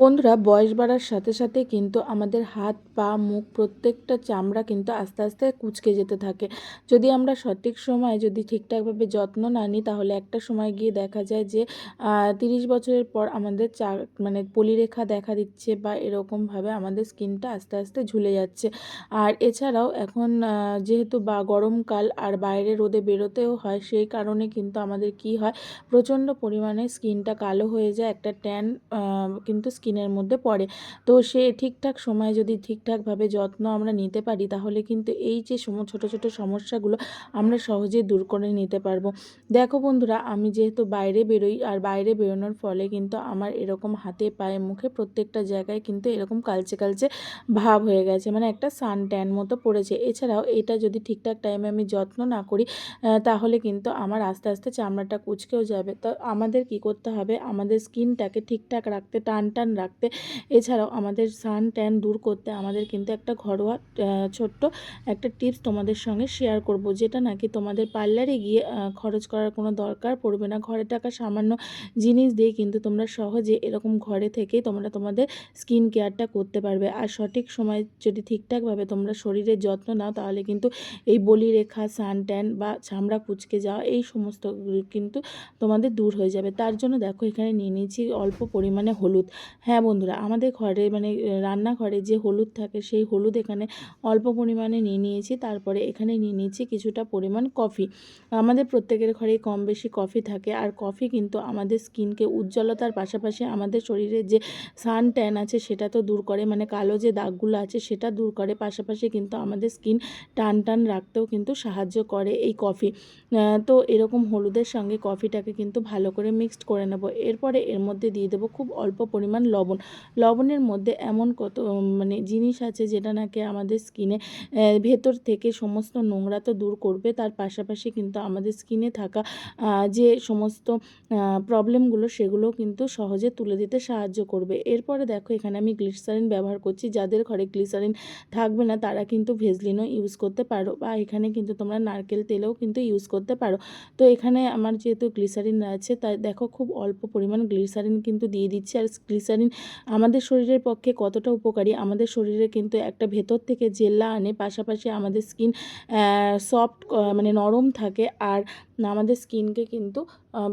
বন্ধুরা, বয়স বাড়ার সাথে সাথে কিন্তু আমাদের হাত, পা, মুখ প্রত্যেকটা চামড়া কিন্তু আস্তে আস্তে কুচকে যেতে থাকে। যদি আমরা সঠিক সময়ে যদি ঠিকঠাকভাবে যত্ন না নিই, তাহলে একটা সময় গিয়ে দেখা যায় যে তিরিশ বছরের পর আমাদের চা মানে পলিরেখা দেখা দিচ্ছে বা এরকমভাবে আমাদের স্কিনটা আস্তে আস্তে ঝুলে যাচ্ছে। আর এছাড়াও এখন যেহেতু বা, গরমকাল আর বাইরে রোদে বেরোতেও হয়, সেই কারণে কিন্তু আমাদের কি হয়, প্রচণ্ড পরিমাণে স্কিনটা কালো হয়ে যায়, একটা ট্যান কিন্তু স্কিনের মধ্যে পড়ে। তো সে ঠিকঠাক সময়ে যদি ঠিকঠাকভাবে যত্ন আমরা নিতে পারি, তাহলে কিন্তু এই যে সম, ছোটো ছোটো সমস্যাগুলো আমরা সহজেই দূর করে নিতে পারব। দেখো বন্ধুরা, আমি যেহেতু বাইরে বেরোই, আর বাইরে বেরোনোর ফলে কিন্তু আমার এরকম হাতে, পায়ে, মুখে প্রত্যেকটা জায়গায় কিন্তু এরকম কালচে কালচে ভাব হয়ে গেছে। মানে একটা সান ট্যান মতো পড়েছে। এছাড়াও এটা যদি ঠিকঠাক টাইমে আমি যত্ন না করি তাহলে কিন্তু আমার আস্তে আস্তে চামড়াটা কুচকেও যাবে। তো আমাদের কি করতে হবে? আমাদের স্কিনটাকে ঠিকঠাক রাখতে টান টান রাখতে। এছাড়াও আমাদের সান ট্যান দূর করতে আমাদের কিন্তু একটা ঘরোয়া ছোট্ট একটা টিপস তোমাদের সঙ্গে শেয়ার করব, যেটা নাকি তোমাদের পার্লারে গিয়ে খরচ করার কোনো দরকার পড়বে না। ঘরে টাকা সামান্য জিনিস দিয়ে কিন্তু তোমরা সহজে এরকম ঘরে থেকেই তোমরা তোমাদের স্কিন কেয়ারটা করতে পারবে। আর সঠিক সময় যদি ঠিকঠাকভাবে তোমরা শরীরের যত্ন নাও, তাহলে কিন্তু এই বলি রেখা সান ট্যান বা চামড়া কুচকে যাওয়া, এই সমস্ত কিন্তু তোমাদের দূর হয়ে যাবে। তার জন্য দেখো এখানে নিয়ে নিয়েছি অল্প পরিমাণে হলুদ। হ্যাঁ বন্ধুরা, আমাদের ঘরে মানে রান্নাঘরে যে হলুদ থাকে সেই হলুদ এখানে অল্প পরিমাণে নিয়ে নিয়েছি। তারপরে এখানে নিয়ে নিয়েছি কিছুটা পরিমাণ কফি। আমাদের প্রত্যেকের ঘরেই কম বেশি কফি থাকে আর কফি কিন্তু আমাদের স্কিনকে উজ্জ্বলতার পাশাপাশি আমাদের শরীরে যে সান ট্যান আছে সেটা তো দূর করে মানে কালো যে দাগগুলো আছে সেটা দূর করে। পাশাপাশি কিন্তু আমাদের স্কিন টান টান রাখতেও কিন্তু সাহায্য করে এই কফি। তো এরকম হলুদের সঙ্গে কফিটাকে কিন্তু ভালো করে মিক্সড করে নেব। এরপরে এর মধ্যে দিয়ে দেবো খুব অল্প পরিমাণ লবণ। লবণের মধ্যে এমন কত মানে জিনিস আছে যেটা নাকি আমাদের স্কিনে ভেতর থেকে সমস্ত নোংরা তো দূর করবে, তার পাশাপাশি কিন্তু আমাদের স্কিনে থাকা যে সমস্ত প্রবলেমগুলো সেগুলো কিন্তু সহজে তুলে দিতে সাহায্য করবে। এরপরে দেখো এখানে আমি গ্লিসারিন ব্যবহার করছি, যাদের ঘরে গ্লিসারিন থাকবে না তারা কিন্তু ভেজলিনও ইউজ করতে পারো বা এখানে কিন্তু তোমরা নারকেল তেলেও কিন্তু ইউজ করতে পারো। তো এখানে আমার যেহেতু গ্লিসারিন আছে, তাই দেখো খুব অল্প পরিমাণ গ্লিসারিন কিন্তু দিয়ে দিচ্ছি, আর গ্লিসারিন আমাদের শরীরের পক্ষে কতটা উপকারী, আমাদের শরীরে কিন্তু একটা ভেতর থেকে জেল্লা আনে, পাশাপাশি আমাদের স্কিন সফট মানে নরম থাকে আর আমাদের স্কিনকে কিন্তু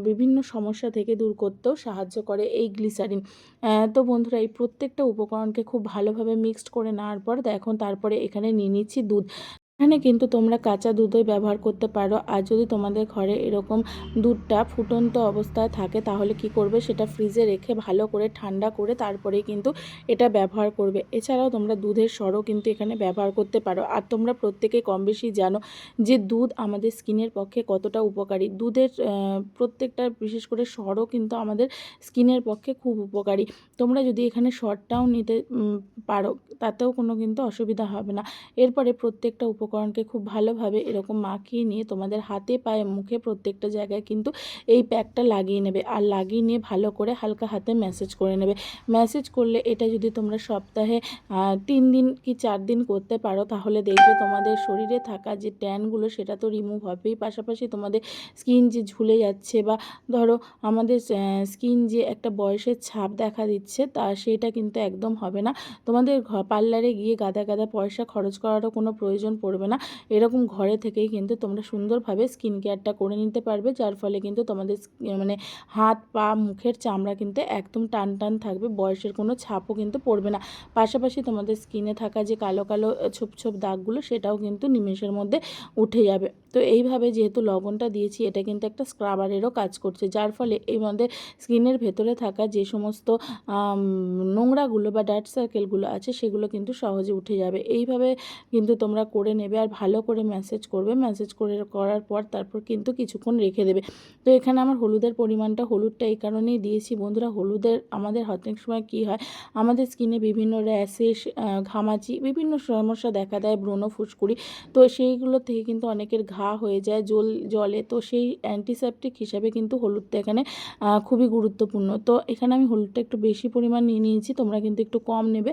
বিভিন্ন সমস্যা থেকে দূর করতেও সাহায্য করে এই গ্লিসারিন। তো বন্ধুরা, এই প্রত্যেকটা উপকরণকে খুব ভালোভাবে মিক্সড করে নেওয়ার পর দেখুন, তারপরে এখানে নিয়ে নিচ্ছি দুধ। এখানে কিন্তু তোমরা কাঁচা দুধই ব্যবহার করতে পারো। আর যদি তোমাদের ঘরে এরকম দুধটা ফুটন্ত অবস্থায় থাকে, তাহলে কি করবে? সেটা ফ্রিজে রেখে ভালো করে ঠান্ডা করে তারপরেই কিন্তু এটা ব্যবহার করবে। এছাড়াও তোমরা দুধের সরও কিন্তু এখানে ব্যবহার করতে পারো। আর তোমরা প্রত্যেকে কম বেশি জানো যে দুধ আমাদের স্কিনের পক্ষে কতটা উপকারী। দুধের প্রত্যেকটা বিশেষ করে সরও কিন্তু আমাদের স্কিনের পক্ষে খুব উপকারী। তোমরা যদি এখানে সরটাও নিতে পারো, তাতেও কোনো কিন্তু অসুবিধা হবে না। এরপরে প্রত্যেকটা উপ উপকরণকে খুব ভালোভাবে এরকম মাখিয়ে নিয়ে তোমাদের হাতে, পায়ে, মুখে প্রত্যেকটা জায়গায় কিন্তু এই প্যাকটা লাগিয়ে নেবে। আর লাগিয়ে নিয়ে ভালো করে হালকা হাতে ম্যাসেজ করে নেবে। ম্যাসেজ করলে এটা যদি তোমরা সপ্তাহে তিন দিন কি চার দিন করতে পারো, তাহলে দেখবে তোমাদের শরীরে থাকা যে ট্যানগুলো সেটা তো রিমুভ হবেই। পাশাপাশি তোমাদের স্কিন যে ঝুলে যাচ্ছে বা ধরো আমাদের স্কিন যে একটা বয়সের ছাপ দেখা দিচ্ছে, তা সেটা কিন্তু একদম হবে না। তোমাদের পার্লারে গিয়ে গাদা গাদা পয়সা খরচ করারও কোনো প্রয়োজন পড়বে করবে না। এরকম ঘরে থেকেই কিন্তু তোমরা সুন্দরভাবে স্কিন কেয়ারটা করে নিতে পারবে, যার ফলে কিন্তু তোমাদের মানে হাত, পা, মুখের চামড়া কিন্তু একদম টান টান থাকবে, বয়সের কোনো ছাপও কিন্তু পড়বে না। পাশাপাশি তোমাদের স্কিনে থাকা যে কালো কালো ছোপ ছোপ দাগগুলো, সেটাও কিন্তু নিমেষের মধ্যে উঠে যাবে। তো এইভাবে যেহেতু লবণটা দিয়েছি, এটা কিন্তু একটা স্ক্রাবারেরও কাজ করছে। যার ফলে এই আমাদের স্কিনের ভেতরে থাকা যে সমস্ত নোংরাগুলো বা ডার্ট সার্কেলগুলো আছে, সেগুলো কিন্তু সহজে উঠে যাবে। এইভাবে কিন্তু তোমরা করে নেবে আর ভালো করে ম্যাসেজ করবে। ম্যাসেজ করে করার পর তারপর কিন্তু কিছুক্ষণ রেখে দেবে। তো এখানে আমার হলুদের পরিমাণটা, হলুদটা এই কারণেই দিয়েছি। বন্ধুরা, হলুদের আমাদের অনেক সময় কি হয়, আমাদের স্কিনে বিভিন্ন র্যাশেস ঘামাচি, বিভিন্ন সমস্যা দেখা দেয় ব্রণ ফুসকুড়ি তো সেইগুলো থেকে কিন্তু অনেকের ঘা ঘা হয়ে যায় জল, জলে। তো সেই অ্যান্টিসেপটিক হিসাবে কিন্তু হলুদটা এখানে খুবই গুরুত্বপূর্ণ। তো এখানে আমি হলুদটা একটু বেশি পরিমাণ নিয়ে নিয়েছি, তোমরা কিন্তু একটু কম নেবে।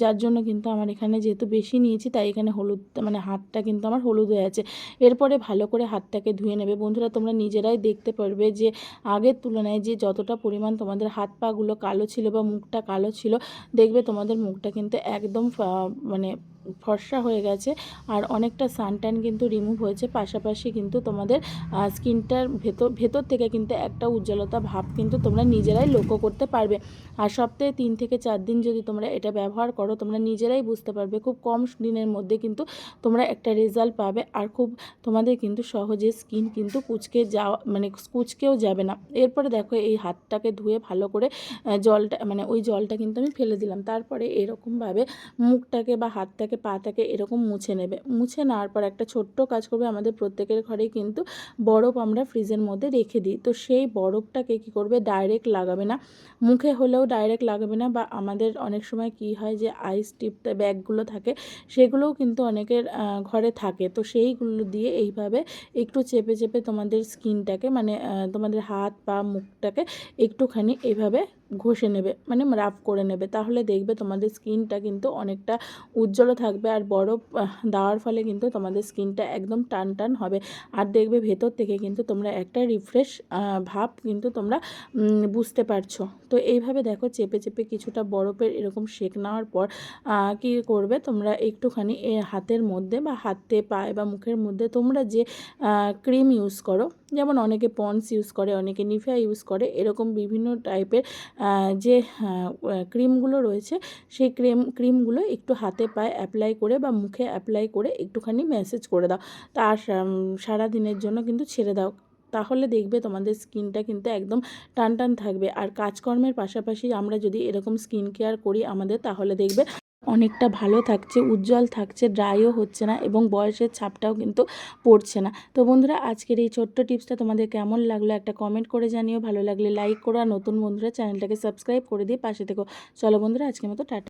যার জন্য কিন্তু আমার এখানে যেহেতু বেশি নিয়েছি, তাই এখানে হলুদ মানে হাতটা কিন্তু আমার হলুদ হয়ে আছে। এরপরে ভালো করে হাতটাকে ধুয়ে নেবে। বন্ধুরা, তোমরা নিজেরাই দেখতে পারবে যে, আগের তুলনায় যে যতটা পরিমাণ তোমাদের হাত পাগুলো কালো ছিল বা মুখটা কালো ছিল, দেখবে তোমাদের মুখটা কিন্তু একদম মানে ফর্সা হয়ে গেছে। আর অনেকটা সানট্যান কিন্তু রিমুভ হয়েছে। পাশাপাশি কিন্তু তোমাদের স্কিনটার ভেতর ভেতর থেকে কিন্তু একটা উজ্জ্বলতা ভাব কিন্তু তোমরা নিজেরাই লক্ষ্য করতে পারবে। আর সপ্তাহে তিন থেকে চার দিন যদি তোমরা এটা ব্যবহার করো, তোমরা নিজেরাই বুঝতে পারবে। খুব কম দিনের মধ্যে কিন্তু তোমরা একটা রেজাল্ট পাবে। আর খুব তোমাদের কিন্তু সহজে স্কিন কিন্তু কুচকে যাওয়া মানে কুচকেও যাবে না। এরপরে দেখো এই হাতটাকে ধুয়ে ভালো করে জলটা মানে ওই জলটা কিন্তু আমি ফেলে দিলাম। তারপরে এরকমভাবে মুখটাকে বা হাতটাকে পাটাকে এরকম মুছে নেবে। মুছে নেওয়ার পর একটা ছোট্ট কাজ করবে আমাদের প্রত্যেকের ঘরেই কিন্তু বরফ আমরা ফ্রিজের মধ্যে রেখে দিই। তো সেই বরফটাকে কি করবে? ডাইরেক্ট লাগাবে না। মুখে হলেও ডাইরেক্ট লাগাবে না বা আমাদের অনেক সময় কি হয় যে আইস টিপ ব্যাগগুলো থাকে, সেগুলোও কিন্তু অনেকের ঘরে থাকে। তো সেইগুলো দিয়ে এইভাবে একটু চেপে চেপে তোমাদের স্কিনটাকে মানে তোমাদের হাত পা মুখটাকে একটুখানি এইভাবে ঘষে নেবে মানে রাফ করে নেবে। তাহলে দেখবে তোমাদের স্কিনটা কিন্তু অনেকটা উজ্জ্বল থাকবে আর বরফ দেওয়ার ফলে কিন্তু তোমাদের স্কিনটা একদম টান টান হবে। আর দেখবে ভেতর থেকে কিন্তু তোমরা একটা রিফ্রেশ ভাব কিন্তু তোমরা বুঝতে পারছ। তো এইভাবে দেখো চেপে চেপে কিছুটা বরফের এরকম শেক নেওয়ার পর কি করবে তোমরা একটুখানি হাতের মধ্যে বা হাতে পায়ে বা মুখের মধ্যে তোমরা যে ক্রিম ইউজ করো যেমন অনেকে পন্স ইউজ করে, অনেকে নিফিয়া ইউজ করে, এরকম বিভিন্ন টাইপের যে ক্রিমগুলো রয়েছে, সেই ক্রিম, ক্রিমগুলো একটু হাতে পায়ে অ্যাপ্লাই করে বা মুখে অ্যাপ্লাই করে একটুখানি ম্যাসেজ করে দাও। তার সারা দিনের জন্য কিন্তু ছেড়ে দাও। তাহলে দেখবে তোমাদের স্কিনটা কিন্তু একদম টান টান থাকবে। আর কাজকর্মের পাশাপাশি আমরা যদি এরকম স্কিন কেয়ার করি আমাদের, তাহলে দেখবে অনেকটা ভালো থাকছে, উজ্জ্বল থাকছে ড্রাইও হচ্ছে না এবং বয়সের ছাপটাও কিন্তু পড়ছে না। তো বন্ধুরা, আজকের এই ছোট্ট টিপসটা তোমাদের কেমন লাগল একটা কমেন্ট করে জানিও। ভালো লাগলে লাইক করো আর নতুন বন্ধুরা চ্যানেলটাকে সাবস্ক্রাইব করে দিয়ে পাশে থেকো। চলো বন্ধুরা, আজকের মতো টাটা